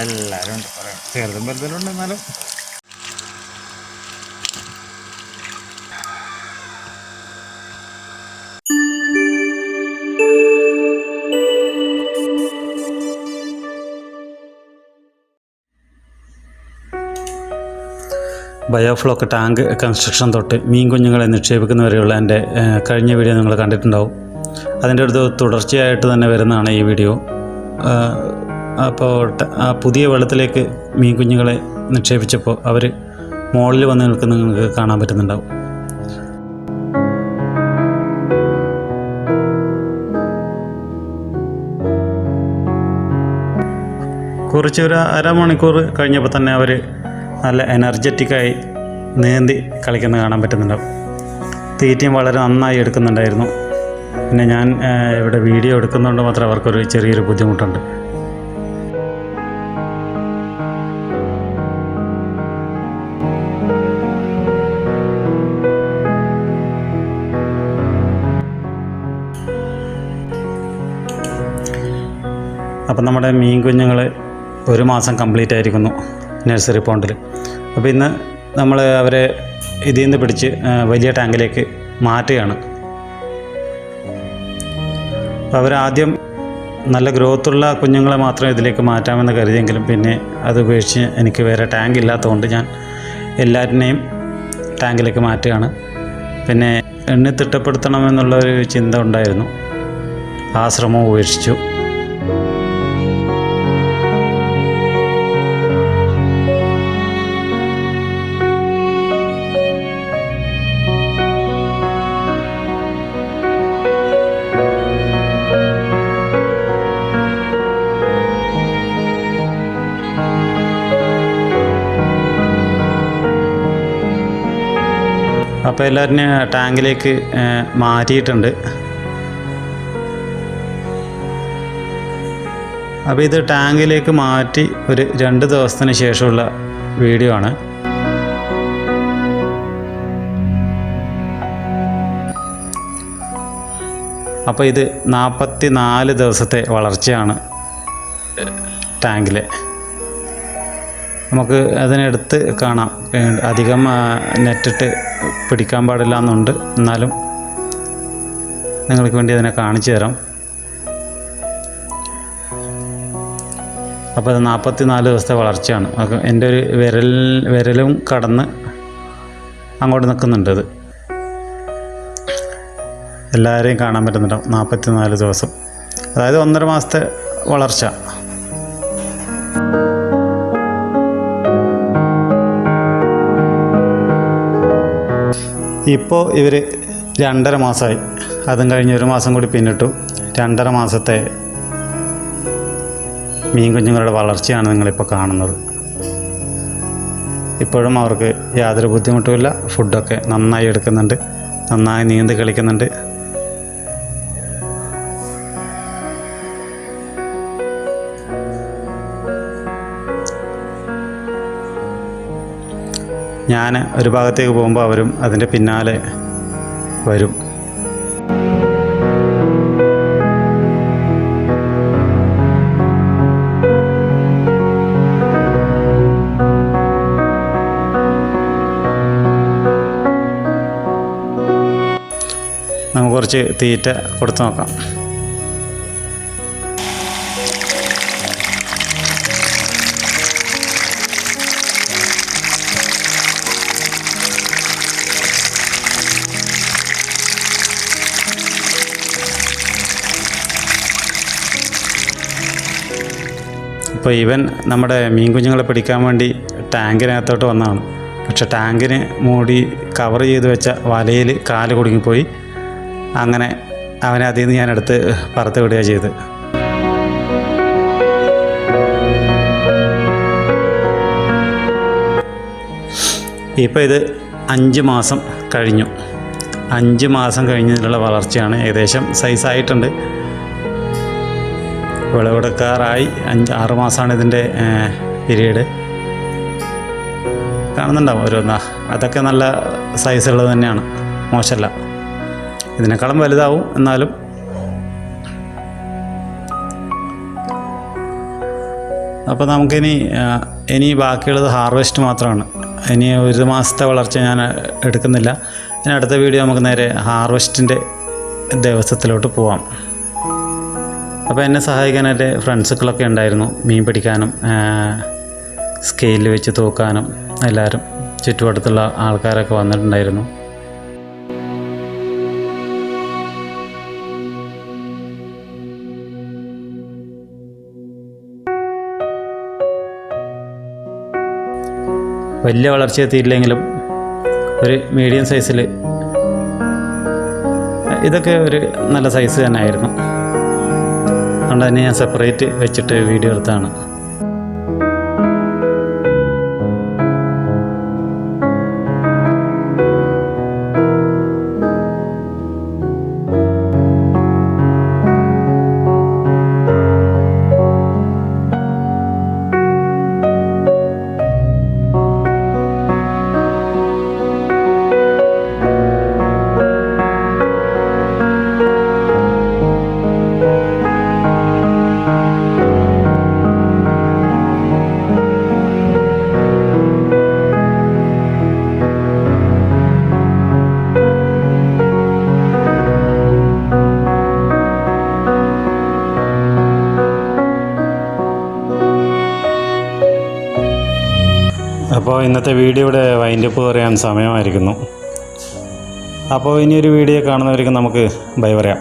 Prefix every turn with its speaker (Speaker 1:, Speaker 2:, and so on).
Speaker 1: എല്ലാവരും ഉണ്ട് പറയാം. ചെറുതും വലുതും ഉണ്ട് എന്നാലും.
Speaker 2: ബയോഫ്ലോക്ക് ടാങ്ക് കൺസ്ട്രക്ഷൻ തൊട്ട് മീൻ കുഞ്ഞുങ്ങളെ നിക്ഷേപിക്കുന്നവരെയുള്ള എന്റെ കഴിഞ്ഞ വീഡിയോ നിങ്ങൾ കണ്ടിട്ടുണ്ടാവും. അതിന്റെ അടുത്ത് തുടർച്ചയായിട്ട് തന്നെ വരുന്നതാണ് ഈ വീഡിയോ അപ്പോൾ ആ പുതിയ വെള്ളത്തിലേക്ക് മീൻ കുഞ്ഞുങ്ങളെ നിക്ഷേപിച്ചപ്പോൾ അവർ മുകളിൽ വന്ന് നിൽക്കുന്ന നിങ്ങൾക്ക് കാണാൻ പറ്റുന്നുണ്ടാവും. കുറച്ച് ഒരു അരമണിക്കൂർ കഴിഞ്ഞപ്പോൾ തന്നെ അവർ നല്ല എനർജറ്റിക്കായി നീന്തി കളിക്കുന്നത് കാണാൻ പറ്റുന്നുണ്ടാവും. തീറ്റയും വളരെ നന്നായി എടുക്കുന്നുണ്ടായിരുന്നു. പിന്നെ ഞാൻ ഇവിടെ വീഡിയോ എടുക്കുന്നതുകൊണ്ട് മാത്രം അവർക്കൊരു ചെറിയൊരു ബുദ്ധിമുട്ടുണ്ട്. അപ്പം നമ്മുടെ മീൻ കുഞ്ഞുങ്ങൾ ഒരു മാസം കംപ്ലീറ്റ് ആയിരിക്കുന്നു നഴ്സറി പോണ്ടിൽ. അപ്പോൾ ഇന്ന് നമ്മൾ അവരെ ഇതിൽ നിന്ന് പിടിച്ച് വലിയ ടാങ്കിലേക്ക് മാറ്റുകയാണ്. അവരാദ്യം നല്ല ഗ്രോത്തുള്ള കുഞ്ഞുങ്ങളെ മാത്രം ഇതിലേക്ക് മാറ്റാമെന്ന് കരുതിയെങ്കിലും പിന്നെ അത് ഉപേക്ഷിച്ച് എനിക്ക് വേറെ ടാങ്ക് ഇല്ലാത്തതുകൊണ്ട് ഞാൻ എല്ലാവരുടെയും ടാങ്കിലേക്ക് മാറ്റുകയാണ്. പിന്നെ എണ്ണി തിട്ടപ്പെടുത്തണമെന്നുള്ള ഒരു ചിന്ത ഉണ്ടായിരുന്നു. ആ ശ്രമം ഉപേക്ഷിച്ചു. അപ്പോൾ എല്ലാവരും ടാങ്കിലേക്ക് മാറ്റിയിട്ടുണ്ട്. അപ്പോൾ ഇത് ടാങ്കിലേക്ക് മാറ്റി ഒരു രണ്ട് ദിവസത്തിന് ശേഷമുള്ള വീഡിയോ ആണ്. അപ്പോൾ ഇത് നാൽപ്പത്തി നാല് ദിവസത്തെ വളർച്ചയാണ് ടാങ്കിലെ. നമുക്ക് അതിനെടുത്ത് കാണാം. അധികം നെറ്റിട്ട് പിടിക്കാൻ പാടില്ല എന്നുണ്ട് എന്നാലും നിങ്ങൾക്ക് വേണ്ടി അതിനെ കാണിച്ചു തരാം. അപ്പോൾ അത് നാൽപ്പത്തി നാല് ദിവസത്തെ വളർച്ചയാണ്. അത് എന്റെ ഒരു വിരൽ വിരലും കടന്ന് അങ്ങോട്ട് നിൽക്കുന്നുണ്ട് അത്. എല്ലാവരെയും കാണാൻ പറ്റുന്നുണ്ടാവും നാൽപ്പത്തി നാല് ദിവസം. അതായത് ഒന്നര മാസത്തെ വളർച്ച. ഇപ്പോൾ ഇവർ രണ്ടര മാസമായി അതും കഴിഞ്ഞ് ഒരു മാസം കൂടി പിന്നിട്ടു. രണ്ടര മാസത്തെ മീൻ കുഞ്ഞുങ്ങളുടെ വളർച്ചയാണ് നിങ്ങളിപ്പോൾ കാണുന്നത്. ഇപ്പോഴും അവർക്ക് യാതൊരു ബുദ്ധിമുട്ടുമില്ല. ഫുഡൊക്കെ നന്നായി എടുക്കുന്നുണ്ട്. നന്നായി നീന്തി കളിക്കുന്നുണ്ട്. ഞാൻ ഒരു ഭാഗത്തേക്ക് പോകുമ്പോൾ അവരും അതിന്റെ പിന്നാലെ വരും. നമുക്ക് കുറച്ച് തീറ്റ കൊടുത്തു നോക്കാം. ഇപ്പോൾ ഇവൻ നമ്മുടെ മീൻ കുഞ്ഞുങ്ങളെ പിടിക്കാൻ വേണ്ടി ടാങ്കിനകത്തോട്ട് വന്നതാണ്. പക്ഷെ ടാങ്കിന് മൂടി കവർ ചെയ്ത് വെച്ച വലയിൽ കാൽ കുടുങ്ങിപ്പോയി. അങ്ങനെ അവനെ അതിൽ നിന്ന് ഞാൻ എടുത്ത് പറത്ത് വിടുകയാണ് ചെയ്ത് ഇപ്പോൾ ഇത് അഞ്ച് മാസം കഴിഞ്ഞു. അഞ്ച് മാസം കഴിഞ്ഞതിലുള്ള വളർച്ചയാണ് ഏകദേശം സൈസായിട്ടുണ്ട് വിളവെടുക്കാറായി. അഞ്ച് ആറ് മാസമാണ് ഇതിന്റെ പീരീഡ്. കാണുന്നുണ്ടാവും ഓരോന്നാ. അതൊക്കെ നല്ല സൈസുള്ളത് തന്നെയാണ്. മോശമല്ല ഇതിനേക്കാളും വലുതാവും എന്നാലും. അപ്പോൾ നമുക്കിനി ഇനി ബാക്കിയുള്ളത് ഹാർവെസ്റ്റ് മാത്രമാണ്. ഇനി ഒരു മാസത്തെ വളർച്ച ഞാൻ എടുക്കുന്നില്ല. ഇനി അടുത്ത വീഡിയോ നമുക്ക് നേരെ ഹാർവെസ്റ്റിന്റെ ദിവസത്തിലോട്ട് പോവാം. അപ്പോൾ എന്നെ സഹായിക്കാൻ എന്റെ ഫ്രണ്ട്സുകളൊക്കെ ഉണ്ടായിരുന്നു മീൻ പിടിക്കാനും സ്കെയിലിൽ വെച്ച് തൂക്കാനും എല്ലാവരും ചുറ്റുവട്ടത്തുള്ള ആൾക്കാരൊക്കെ വന്നിട്ടുണ്ടായിരുന്നു. വലിയ വളർച്ച എത്തിയില്ലെങ്കിലും ഒരു മീഡിയം സൈസിൽ ഇതൊക്കെ ഒരു നല്ല സൈസ് തന്നെ ആയിരുന്നു. അതുകൊണ്ട് തന്നെ ഞാൻ സെപ്പറേറ്റ് വെച്ചിട്ട് വീഡിയോ എടുത്താണ് അപ്പോൾ ഇന്നത്തെ വീഡിയോയുടെ വൈൻഡപ്പ് പറയാൻ സമയമായിരിക്കുന്നു. അപ്പോൾ ഇനിയൊരു വീഡിയോ കാണുന്നവർക്ക് നമുക്ക് ബൈ പറയാം.